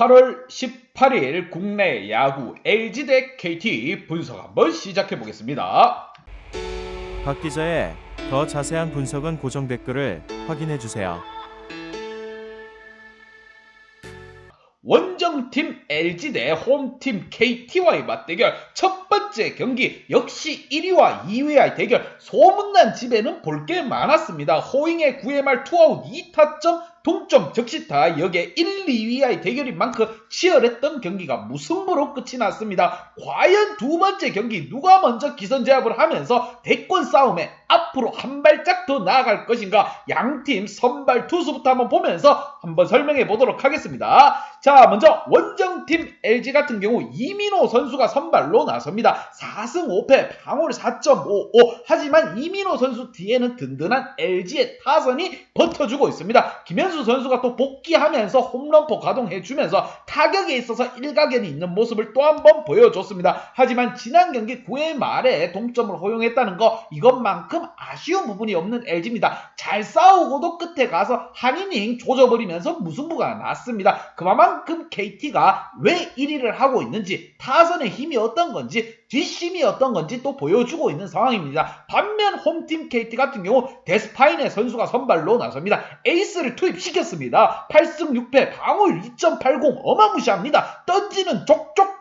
8월 18일 국내 야구 LG 대 KT 분석 한번 시작해 보겠습니다. 박 기자의 더 자세한 분석은 고정 댓글을 확인해 주세요. 원정팀 LG 대 홈팀 KT와의 맞대결 첫 번째 경기 역시 1위와 2위와의 대결 소문난 집에는 볼 게 많았습니다. 호잉의 9회 말 투아웃 2타점 동점 적시타 여기에 1, 2위와의 대결인 만큼 치열했던 경기가 무승부로 끝이 났습니다. 과연 두 번째 경기 누가 먼저 기선 제압을 하면서 대권 싸움에 앞으로 한 발짝 더 나아갈 것인가 양팀 선발 투수부터 한번 보면서 한번 설명해 보도록 하겠습니다. 자 먼저 원정팀 LG 같은 경우 이민호 선수가 선발로 나섭니다. 4승 5패 방울 4.55 하지만 이민호 선수 뒤에는 든든한 LG의 타선이 버텨주고 있습니다. 김현 수 선수가 또 복귀하면서 홈런포 가동해주면서 타격에 있어서 일가견이 있는 모습을 또 한 번 보여줬습니다. 하지만 지난 경기 9회 말에 동점을 허용했다는 거 이것만큼 아쉬운 부분이 없는 LG입니다. 잘 싸우고도 끝에 가서 한 이닝 조져버리면서 무승부가 났습니다. 그만큼 KT가 왜 1위를 하고 있는지 타선의 힘이 어떤 건지 뒷심이 어떤 건지 또 보여주고 있는 상황입니다. 반면 홈팀 KT 같은 경우 데스파인의 선수가 선발로 나섭니다. 에이스를 투입시켰습니다. 8승 6패 방울 2.80 어마무시합니다. 던지는 족족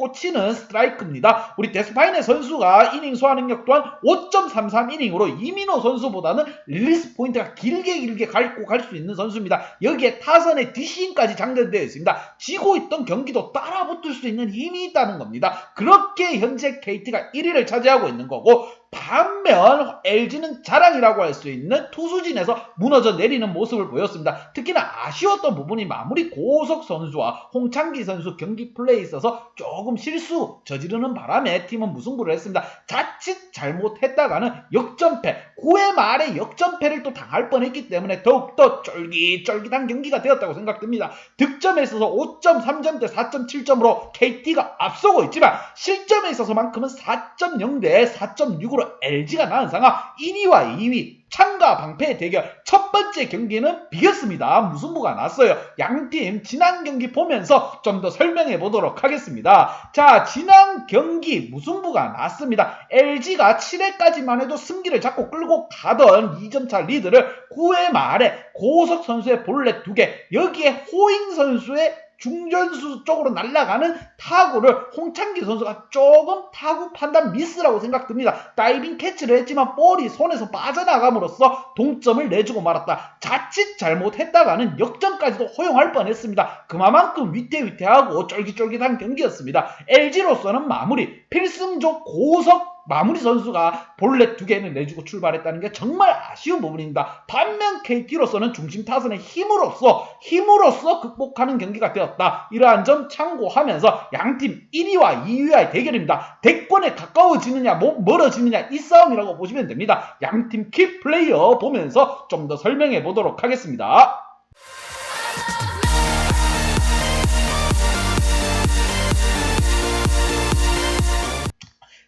꽂히는 스트라이크입니다. 우리 데스파인의 선수가 이닝 소화 능력 또한 5.33 이닝으로 이민호 선수보다는 릴리스 포인트가 길게 길게 갈고 갈 수 있는 선수입니다. 여기에 타선의 뒷심까지 장전되어 있습니다. 지고 있던 경기도 따라 붙을 수 있는 힘이 있다는 겁니다. 그렇게 현재 KT가 1위를 차지하고 있는 거고 반면 LG는 자랑이라고 할 수 있는 투수진에서 무너져 내리는 모습을 보였습니다. 특히나 아쉬웠던 부분이 마무리 고석 선수와 홍창기 선수 경기 플레이에 있어서 조금 실수 저지르는 바람에 팀은 무승부를 했습니다. 자칫 잘못했다가는 역전패, 9회 말에 역전패를 또 당할 뻔했기 때문에 더욱더 쫄깃쫄깃한 경기가 되었다고 생각됩니다. 득점에 있어서 5.3점대 4.7점으로 KT가 앞서고 있지만 실점에 있어서만큼은 4.0대 4.6으로 LG가 나은 상황 1위와 2위 창과 방패의 대결 첫 번째 경기는 비겼습니다. 무승부가 났어요. 양팀 지난 경기 보면서 좀 더 설명해 보도록 하겠습니다. 자 지난 경기 무승부가 났습니다. LG가 7회까지만 해도 승기를 잡고 끌고 가던 2점차 리드를 9회 말에 고석 선수의 볼넷 2개 여기에 호잉 선수의 중전수 쪽으로 날아가는 타구를 홍창기 선수가 조금 타구 판단 미스라고 생각됩니다. 다이빙 캐치를 했지만 볼이 손에서 빠져나감으로써 동점을 내주고 말았다. 자칫 잘못했다가는 역전까지도 허용할 뻔했습니다. 그만큼 위태위태하고 쫄깃쫄깃한 경기였습니다. LG로서는 마무리 필승조 고석 마무리 선수가 볼넷 두 개는 내주고 출발했다는 게 정말 아쉬운 부분입니다. 반면 KT로서는 중심 타선의 힘으로써 힘으로써 극복하는 경기가 되었다. 이러한 점 참고하면서 양팀 1위와 2위와의 대결입니다. 대권에 가까워지느냐 뭐 멀어지느냐 이 싸움이라고 보시면 됩니다. 양팀 키 플레이어 보면서 좀 더 설명해 보도록 하겠습니다.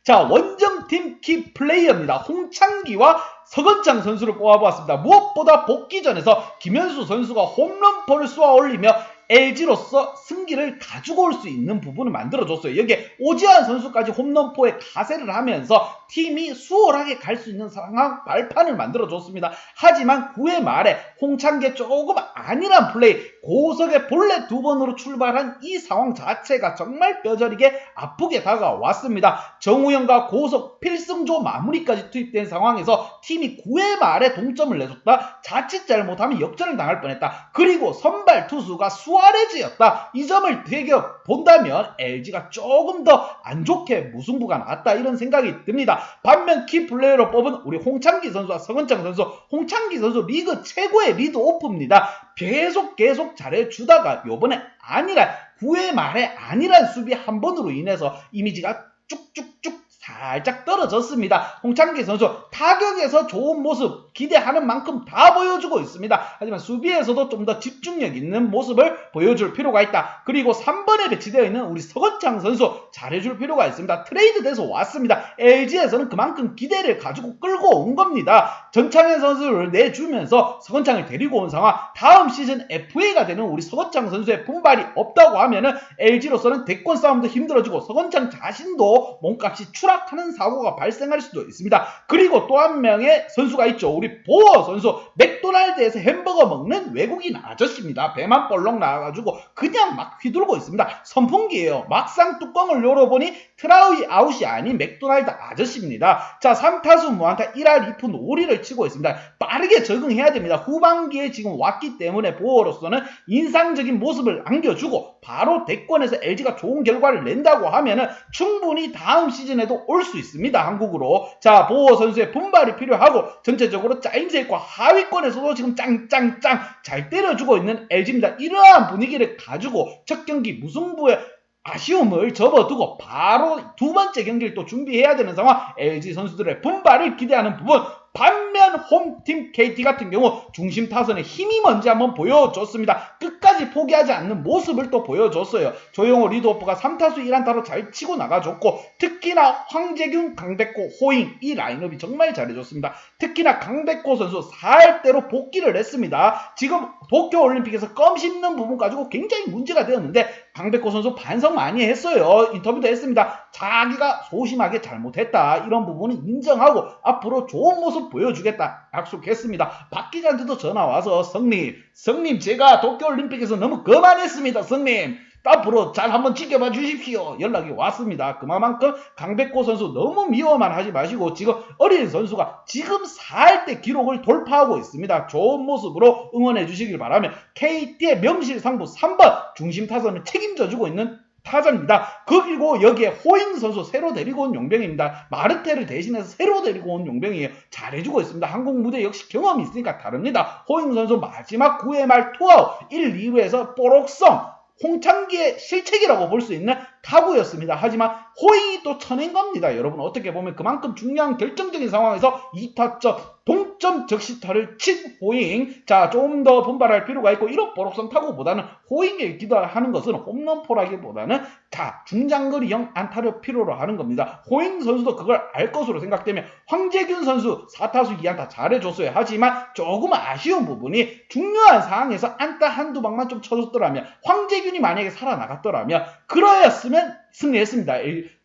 자, 원정팀 키 플레이어입니다. 홍창기와 서건창 선수를 뽑아보았습니다. 무엇보다 복귀전에서 김현수 선수가 홈런포를 쏘아 올리며 LG로서 승기를 가지고 올 수 있는 부분을 만들어줬어요. 여기에 오지환 선수까지 홈런포에 가세를 하면서 팀이 수월하게 갈 수 있는 상황 발판을 만들어줬습니다. 하지만 9회 말에 홍창기의 조금 아니란 플레이, 고석의 본래 두 번으로 출발한 이 상황 자체가 정말 뼈저리게 아프게 다가왔습니다. 정우영과 고석 필승조 마무리까지 투입된 상황에서 팀이 9회 말에 동점을 내줬다. 자칫 잘못하면 역전을 당할 뻔했다. 그리고 선발 투수가 수 아레즈였다. 이 점을 되겨 본다면 LG가 조금 더 안 좋게 무승부가 나왔다. 이런 생각이 듭니다. 반면 키 플레이어로 뽑은 우리 홍창기 선수와 서건창 선수, 홍창기 선수 리그 최고의 리드 오프입니다. 계속 계속 잘해주다가 요번에 아니라 9회 말에 아니란 수비 한 번으로 인해서 이미지가 쭉쭉쭉 살짝 떨어졌습니다. 홍창기 선수 타격에서 좋은 모습 기대하는 만큼 다 보여주고 있습니다. 하지만 수비에서도 좀 더 집중력 있는 모습을 보여줄 필요가 있다. 그리고 3번에 배치되어 있는 우리 서건창 선수 잘해줄 필요가 있습니다. 트레이드 돼서 왔습니다. LG에서는 그만큼 기대를 가지고 끌고 온 겁니다. 전창현 선수를 내주면서 서건창을 데리고 온 상황 다음 시즌 FA가 되는 우리 서건창 선수의 분발이 없다고 하면은 LG로서는 대권 싸움도 힘들어지고 서건창 자신도 몸값이 추락 하는 사고가 발생할 수도 있습니다. 그리고 또 한 명의 선수가 있죠. 우리 보어 선수 맥도날드에서 햄버거 먹는 외국인 아저씨입니다. 배만 볼록 나와가지고 그냥 막 휘둘고 있습니다. 선풍기예요. 막상 뚜껑을 열어보니 트라우이 아웃이 아닌 맥도날드 아저씨입니다. 자 3타수 무안타 1할 2푼 5리를 치고 있습니다. 빠르게 적응해야 됩니다. 후반기에 지금 왔기 때문에 보어로서는 인상적인 모습을 안겨주고 바로 대권에서 LG가 좋은 결과를 낸다고 하면은 충분히 다음 시즌에도 올 수 있습니다. 한국으로. 자, 보호 선수의 분발이 필요하고 전체적으로 짜임새과 하위권에서도 지금 짱짱짱 잘 때려주고 있는 LG입니다. 이러한 분위기를 가지고 첫 경기 무승부에 아쉬움을 접어두고 바로 두 번째 경기를 또 준비해야 되는 상황 LG 선수들의 분발을 기대하는 부분 반면 홈팀 KT 같은 경우 중심 타선의 힘이 뭔지 한번 보여줬습니다. 끝까지 포기하지 않는 모습을 또 보여줬어요. 조용호 리드오프가 3타수 1안타로 잘 치고 나가줬고 특히나 황재균, 강백호, 호잉 이 라인업이 정말 잘해줬습니다. 특히나 강백호 선수 살대로 복귀를 했습니다. 지금 도쿄올림픽에서 껌 씹는 부분 가지고 굉장히 문제가 되었는데 강백호 선수 반성 많이 했어요. 인터뷰도 했습니다. 자기가 소심하게 잘못했다. 이런 부분은 인정하고 앞으로 좋은 모습 보여주겠다. 약속했습니다. 박 기자한테도 전화 와서 성님, 성님 제가 도쿄올림픽에서 너무 거만했습니다. 성님. 앞으로 잘 한번 지켜봐 주십시오. 연락이 왔습니다. 그만큼 강백호 선수 너무 미워만 하지 마시고 지금 어린 선수가 지금 살때 기록을 돌파하고 있습니다. 좋은 모습으로 응원해 주시길 바라며 KT의 명실상부 3번 중심 타선을 책임져 주고 있는 타자입니다. 그리고 여기에 호잉 선수 새로 데리고 온 용병입니다. 마르테를 대신해서 새로 데리고 온 용병이에요. 잘해주고 있습니다. 한국 무대 역시 경험이 있으니까 다릅니다. 호잉 선수 마지막 9회 말 투아웃 1, 2루에서 뽀록성 홍창기의 실책이라고 볼 수 있는 타구였습니다. 하지만 호잉이 또 쳐낸 겁니다. 여러분 어떻게 보면 그만큼 중요한 결정적인 상황에서 2타점 동 점 적시타를 친 호잉 자 좀 더 분발할 필요가 있고 이런 보록성 타구보다는 호잉에 기도하는 것은 홈런포라기보다는 자 중장거리형 안타를 필요로 하는 겁니다. 호잉 선수도 그걸 알 것으로 생각되면 황재균 선수 4타수 2안타 잘해줬어요. 하지만 조금 아쉬운 부분이 중요한 상황에서 안타 한두 방만 좀 쳐줬더라면 황재균이 만약에 살아나갔더라면 그러였으면 승리했습니다.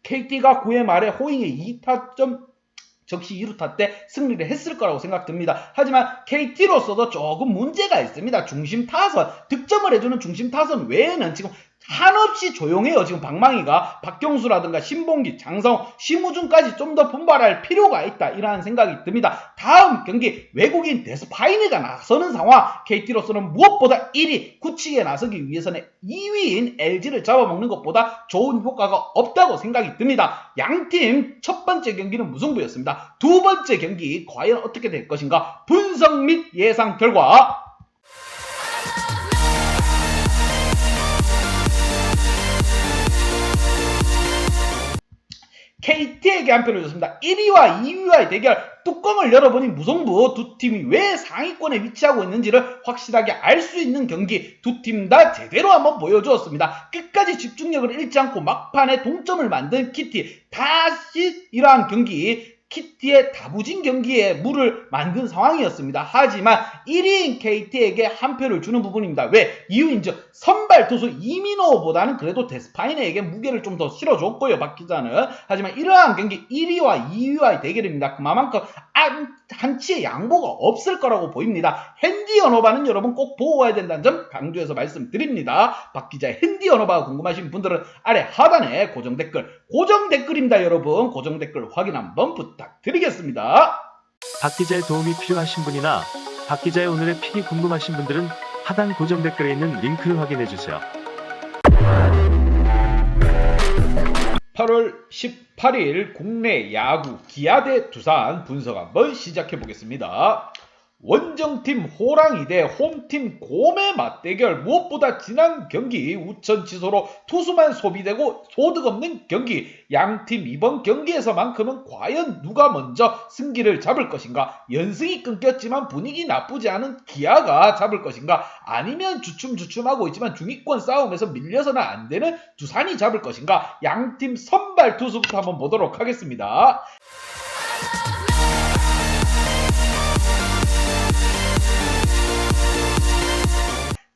KT가 9회 말에 호잉의 2타점 적시 2루타 때 승리를 했을 거라고 생각됩니다. 하지만 KT로서도 조금 문제가 있습니다. 중심 타선, 득점을 해주는 중심 타선 외에는 지금 한없이 조용해요. 지금 방망이가 박경수라든가 신봉기, 장성호, 심우준까지 좀 더 분발할 필요가 있다. 이러한 생각이 듭니다. 다음 경기 외국인 데스파이네가 나서는 상황 KT로서는 무엇보다 1위 굳히게 나서기 위해서는 2위인 LG를 잡아먹는 것보다 좋은 효과가 없다고 생각이 듭니다. 양팀 첫 번째 경기는 무승부였습니다. 두 번째 경기 과연 어떻게 될 것인가 분석 및 예상 결과 KT에게 한 표를 줬습니다. 1위와 2위와의 대결 뚜껑을 열어보니 무승부 두 팀이 왜 상위권에 위치하고 있는지를 확실하게 알 수 있는 경기 두 팀 다 제대로 한번 보여주었습니다. 끝까지 집중력을 잃지 않고 막판에 동점을 만든 키티 다시 이러한 경기 키티의 다부진 경기에 물을 만든 상황이었습니다. 하지만 1위인 KT에게 한 표를 주는 부분입니다. 왜? 이유인즉 선발 투수 이민호보다는 그래도 데스파이네에게 무게를 좀 더 실어줬고요. 박 기자는. 하지만 이러한 경기 1위와 2위와의 대결입니다. 그만큼 한, 한치의 양보가 없을 거라고 보입니다. 핸디 언어바는 여러분 꼭 보호해야 된다는 점 강조해서 말씀드립니다. 박 기자의 핸디 언어바가 궁금하신 분들은 아래 하단에 고정 댓글, 고정 댓글입니다. 여러분 고정 댓글 확인 한번 부탁드리겠습니다. 박 기자의 도움이 필요하신 분이나 박 기자의 오늘의 픽이 궁금하신 분들은 하단 고정 댓글에 있는 링크를 확인해 주세요. 8월 18일 국내 야구 기아 대 두산 분석 한번 시작해 보겠습니다. 원정팀 호랑이 대 홈팀 곰의 맞대결. 무엇보다 지난 경기 우천 취소로 투수만 소비되고 소득 없는 경기. 양팀 이번 경기에서만큼은 과연 누가 먼저 승기를 잡을 것인가? 연승이 끊겼지만 분위기 나쁘지 않은 기아가 잡을 것인가? 아니면 주춤주춤하고 있지만 중위권 싸움에서 밀려서는 안 되는 두산이 잡을 것인가? 양팀 선발 투수부터 한번 보도록 하겠습니다.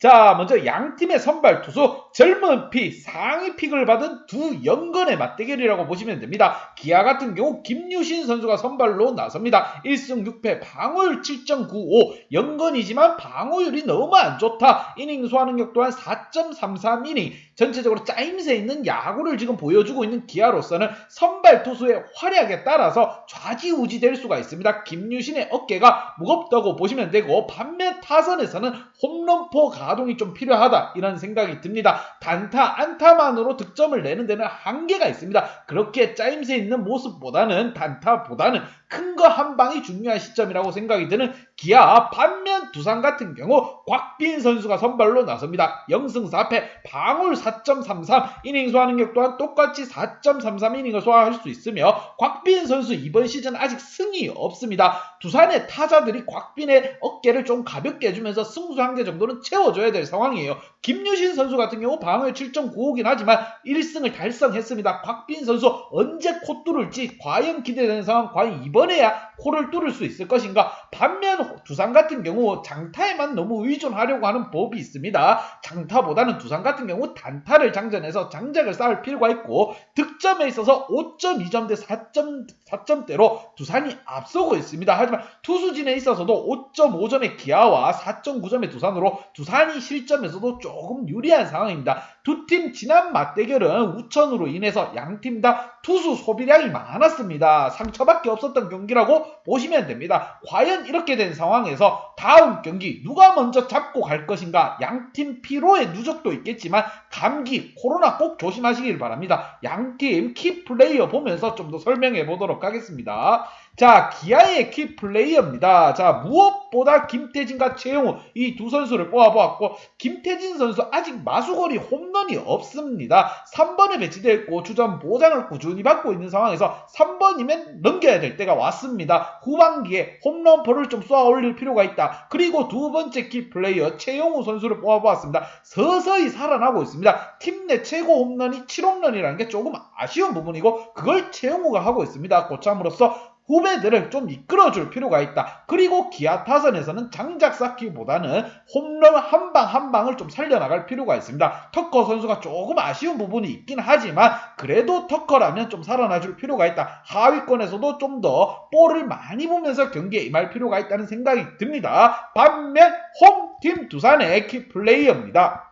자, 먼저 양 팀의 선발 투수 젊은 피 상위 픽을 받은 두 연건의 맞대결이라고 보시면 됩니다. 기아 같은 경우 김유신 선수가 선발로 나섭니다. 1승 6패 방어율 7.95 연건이지만 방어율이 너무 안 좋다. 이닝 소화 능력 또한 4.33이닝 전체적으로 짜임새 있는 야구를 지금 보여주고 있는 기아로서는 선발 투수의 활약에 따라서 좌지우지 될 수가 있습니다. 김유신의 어깨가 무겁다고 보시면 되고 반면 타선에서는 홈런포 가동이 좀 필요하다 이런 생각이 듭니다. 단타, 안타만으로 득점을 내는 데는 한계가 있습니다. 그렇게 짜임새 있는 모습보다는 단타보다는 큰 거 한 방이 중요한 시점이라고 생각이 드는 기아 반면 두산 같은 경우 곽빈 선수가 선발로 나섭니다. 0승 4패 방울 4.33 이닝 소화능력 또한 똑같이 4.33 이닝을 소화할 수 있으며 곽빈 선수 이번 시즌 아직 승이 없습니다. 두산의 타자들이 곽빈의 어깨를 좀 가볍게 해주면서 승수 한 개 정도는 채워줘야 될 상황이에요. 김유신 선수 같은 경우 방어율 7.95긴 하지만 1승을 달성했습니다. 곽빈 선수 언제 코 뚫을지 과연 기대되는 상황 과연 이번에야 코를 뚫을 수 있을 것인가 반면 두산 같은 경우 장타에만 너무 의존하려고 하는 법이 있습니다. 장타보다는 두산 같은 경우 단 타를 장전해서 장작을 쌓을 필요가 있고 득점에 있어서 5.2점 대 4점, 4점대로 두산이 앞서고 있습니다. 하지만 투수진에 있어서도 5.5점의 기아와 4.9점의 두산으로 두산이 실점에서도 조금 유리한 상황입니다. 두 팀 지난 맞대결은 우천으로 인해서 양 팀 다 투수 소비량이 많았습니다. 상처밖에 없었던 경기라고 보시면 됩니다. 과연 이렇게 된 상황에서 다음 경기 누가 먼저 잡고 갈 것인가 양 팀 피로의 누적도 있겠지만 감기, 코로나 꼭 조심하시길 바랍니다. 양팀 키 플레이어 보면서 좀 더 설명해 보도록 하겠습니다. 자, 기아의 키 플레이어입니다. 자, 무엇보다 김태진과 최용우 이 두 선수를 뽑아보았고 김태진 선수 아직 마수거리 홈런이 없습니다. 3번에 배치되어 있고 주전 보장을 꾸준히 받고 있는 상황에서 3번이면 넘겨야 될 때가 왔습니다. 후반기에 홈런포를 좀 쏘아 올릴 필요가 있다. 그리고 두 번째 키 플레이어 최용우 선수를 뽑아보았습니다. 서서히 살아나고 있습니다. 팀 내 최고 홈런이 7홈런이라는 게 조금 아쉬운 부분이고 그걸 최용우가 하고 있습니다. 고참으로서 후배들을 좀 이끌어줄 필요가 있다. 그리고 기아 타선에서는 장작 쌓기보다는 홈런 한 방 한 방을 좀 살려나갈 필요가 있습니다. 터커 선수가 조금 아쉬운 부분이 있긴 하지만 그래도 터커라면 좀 살아나줄 필요가 있다. 하위권에서도 좀 더 볼을 많이 보면서 경기에 임할 필요가 있다는 생각이 듭니다. 반면 홈팀 두산의 키 플레이어입니다.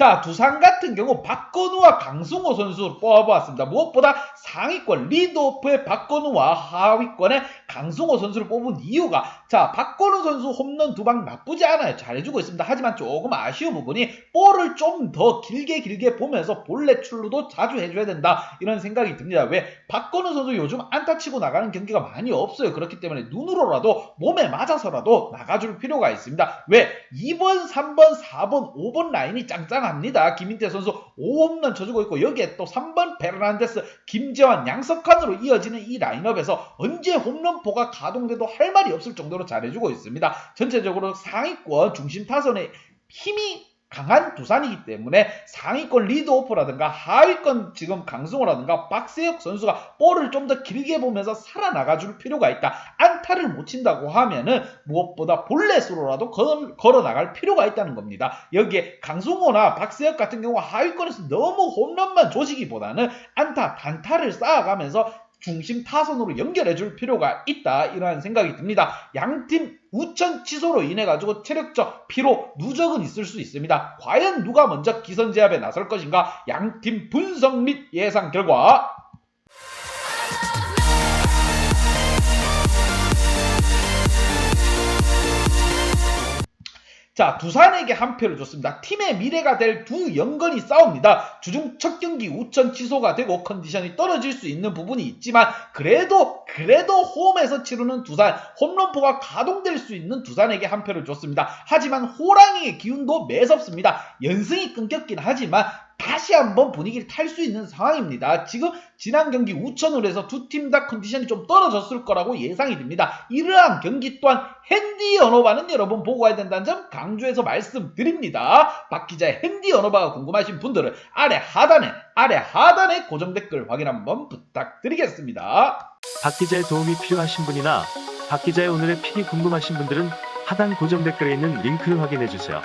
자, 두산 같은 경우 박건우와 강승호 선수 뽑아보았습니다. 무엇보다 상위권 리드오프의 박건우와 하위권의 강승호 선수를 뽑은 이유가 자, 박건우 선수 홈런 두 방 나쁘지 않아요. 잘해주고 있습니다. 하지만 조금 아쉬운 부분이 볼을 좀 더 길게 길게 보면서 볼넷 출루도 자주 해줘야 된다. 이런 생각이 듭니다. 왜? 박건우 선수 요즘 안타 치고 나가는 경기가 많이 없어요. 그렇기 때문에 눈으로라도 몸에 맞아서라도 나가줄 필요가 있습니다. 왜? 2번, 3번, 4번, 5번 라인이 짱짱합니다. 김인태 선수 5홈런 쳐주고 있고 여기에 또 3번 베르난데스, 김재환, 양석환으로 이어지는 이 라인업에서 언제 홈런포가 가동돼도 할 말이 없을 정도로 잘해주고 있습니다. 전체적으로 상위권 중심 타선에 힘이 강한 두산이기 때문에 상위권 리드오프라든가 하위권 지금 강승호라든가 박세혁 선수가 볼을 좀 더 길게 보면서 살아나가 줄 필요가 있다. 안타를 못 친다고 하면은 무엇보다 볼넷으로라도 걸, 걸어 나갈 필요가 있다는 겁니다. 여기에 강승호나 박세혁 같은 경우 하위권에서 너무 홈런만 조지기보다는 안타, 단타를 쌓아가면서 중심 타선으로 연결해 줄 필요가 있다. 이러한 생각이 듭니다. 양팀 우천 취소로 인해 가지고 체력적 피로 누적은 있을 수 있습니다. 과연 누가 먼저 기선 제압에 나설 것인가? 양팀 분석 및 예상 결과 자, 두산에게 한 표를 줬습니다. 팀의 미래가 될 두 연건이 싸웁니다. 주중 첫 경기 우천 취소가 되고 컨디션이 떨어질 수 있는 부분이 있지만 그래도 그래도 홈에서 치르는 두산 홈런포가 가동될 수 있는 두산에게 한 표를 줬습니다. 하지만 호랑이의 기운도 매섭습니다. 연승이 끊겼긴 하지만 다시 한번 분위기를 탈 수 있는 상황입니다. 지금 지난 경기 우천으로 해서 두 팀 다 컨디션이 좀 떨어졌을 거라고 예상이 됩니다. 이러한 경기 또한 핸디 언어바는 여러분 보고 가야 된다는 점 강조해서 말씀드립니다. 박 기자의 핸디 언어바가 궁금하신 분들은 아래 하단에 아래 하단에 고정 댓글 확인 한번 부탁드리겠습니다. 박 기자의 도움이 필요하신 분이나 박 기자의 오늘의 픽이 궁금하신 분들은 하단 고정 댓글에 있는 링크를 확인해 주세요.